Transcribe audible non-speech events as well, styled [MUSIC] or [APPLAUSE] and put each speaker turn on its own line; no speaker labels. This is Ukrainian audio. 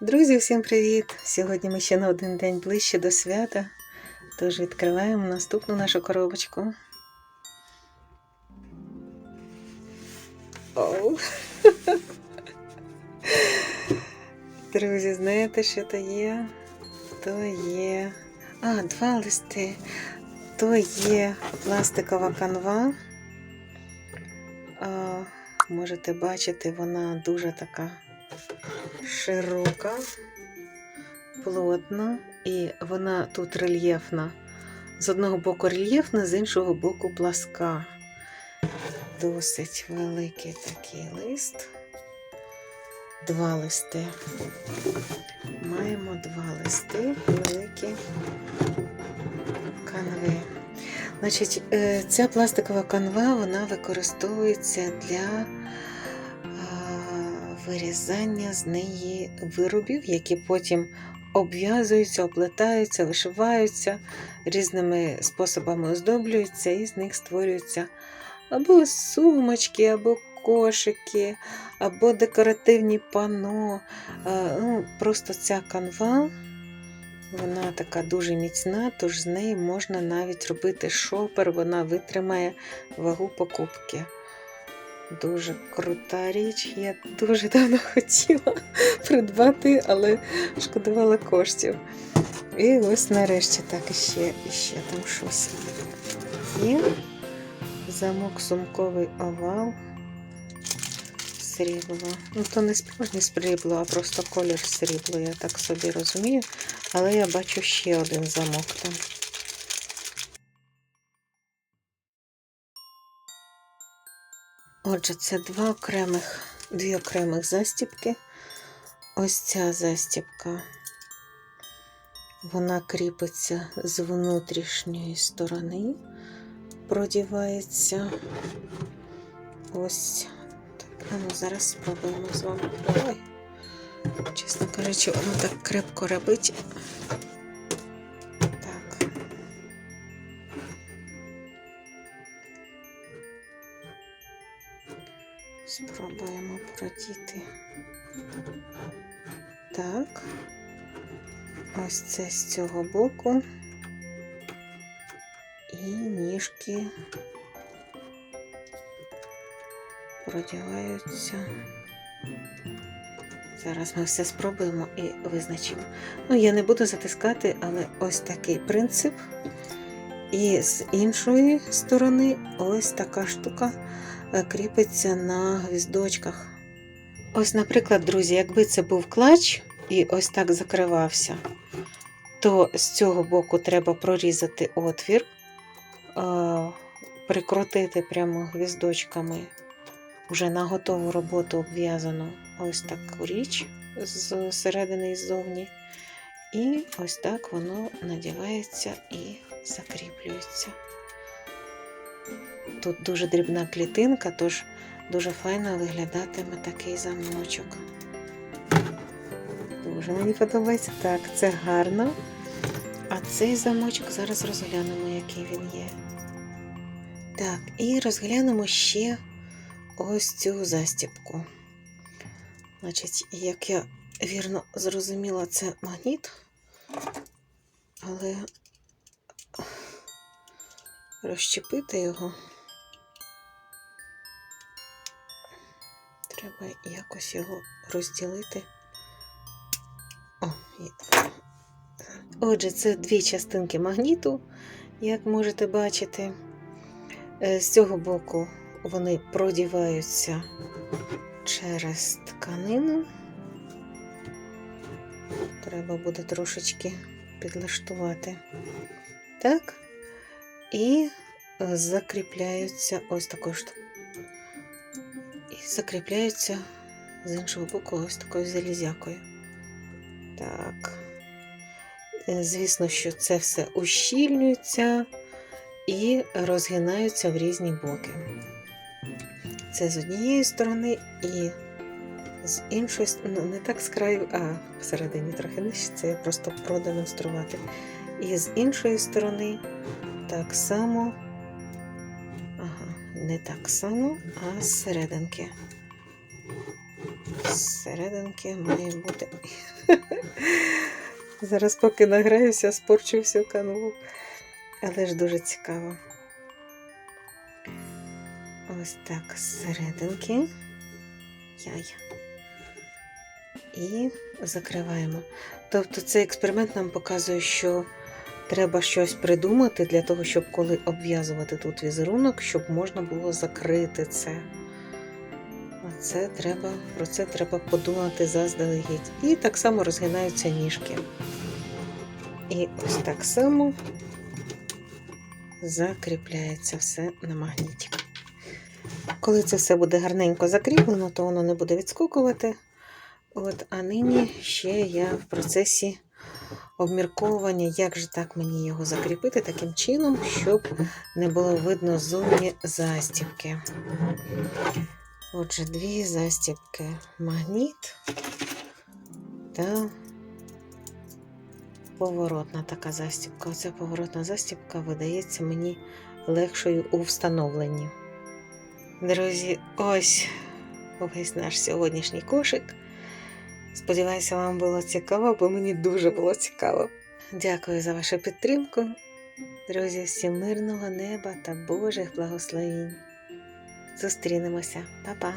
Друзі, всім привіт! Сьогодні ми ще на один день ближче до свята, тож відкриваємо наступну нашу коробочку. Оу. [LAUGHS] Друзі, знаєте, що то є? То є. А, два листи. То є пластикова канва. А, можете бачити, вона дуже така широка, плотна, і вона тут рельєфна. З одного боку рельєфна, з іншого боку пласка. Досить великий такий лист. Два листи. Маємо два листи великі канви. Значить, е, ця пластикова канва вона використовується для вирізання з неї виробів, які потім обв'язуються, оплетаються, вишиваються, різними способами оздоблюються, і з них створюються або сумочки, або кошики, або декоративні пано. Ну, Просто ця канва. Вона така дуже міцна, тож з неї можна навіть робити шопер, вона витримає вагу покупки. Дуже крута річ. Я дуже давно хотіла [LAUGHS] придбати, але шкодувала коштів. І ось нарешті так іще, іще там щось є. Замок сумковий овал. Срібло. Ну, то не справжнє срібло, а просто колір срібло, я так собі розумію. Але я бачу ще один замок там. Отже, це два окремих, дві окремих застібки. Ось ця застібка, вона кріпиться з внутрішньої сторони, продівається. Ось так. Ну зараз спробуємо з вами. Ой, чесно кажучи, воно так крепко робить. Спробуємо продіти. Так. Ось це з цього боку. І ніжки продіваються. Зараз ми все спробуємо і визначимо. Ну, я не буду затискати, але ось такий принцип. І з іншої сторони ось така штука кріпиться на гвіздочках. Ось, наприклад, друзі, якби це був клач і ось так закривався, то з цього боку треба прорізати отвір, е, прикрутити прямо гвіздочками вже на готову роботу обв'язану ось таку річ з середини і ззовні. І ось так воно надівається і закріплюється. Тут дуже дрібна клітинка, тож дуже файно виглядатиме такий замочок. Дуже мені подобається. Так, це гарно. А цей замочок зараз розглянемо, який він є. Так, і розглянемо ще ось цю застібку. Значить, як я вірно зрозуміла, це магніт, але розщепити його треба якось його розділити. О. Отже, це дві частинки магніту, як можете бачити. Е, З цього боку вони продіваються через тканину. Треба буде трошечки підлаштувати. Так. І закріпляються ось такою ж. Закріпляються з іншого боку ось такою залізякою. Так. Е, Звісно, що це все ущільнюється і розгинаються в різні боки. Це з однієї сторони і з іншої ну не так з краю, а всередині трохи нижче, це просто продемонструвати. І з іншої сторони так само, не так само, а з серединки. Зсерединки має бути. [LAUGHS] Зараз, поки награюся, спорчу всю канву. Але ж дуже цікаво. Ось так, зсерединки. Яй. І закриваємо. Тобто цей експеримент нам показує, що треба щось придумати для того, щоб коли обв'язувати тут візерунок, щоб можна було закрити це. Оце треба, про це треба подумати заздалегідь. І так само розгинаються ніжки. І ось так само закріпляється все на магніті. Коли це все буде гарненько закріплено, то воно не буде відскокувати. От, а нині ще я в процесі обмірковування, як же так мені його закріпити таким чином, щоб не було видно зовні застібки. Отже, дві застібки магніт та поворотна така застібка. Оця поворотна застібка видається мені легшою у встановленні. Друзі, ось увесь наш сьогоднішній кошик. Сподіваюся, вам було цікаво, бо мені дуже було цікаво. Дякую за вашу підтримку. Друзі, всім мирного неба та Божих благословінь. Зустрінемося. Па-па!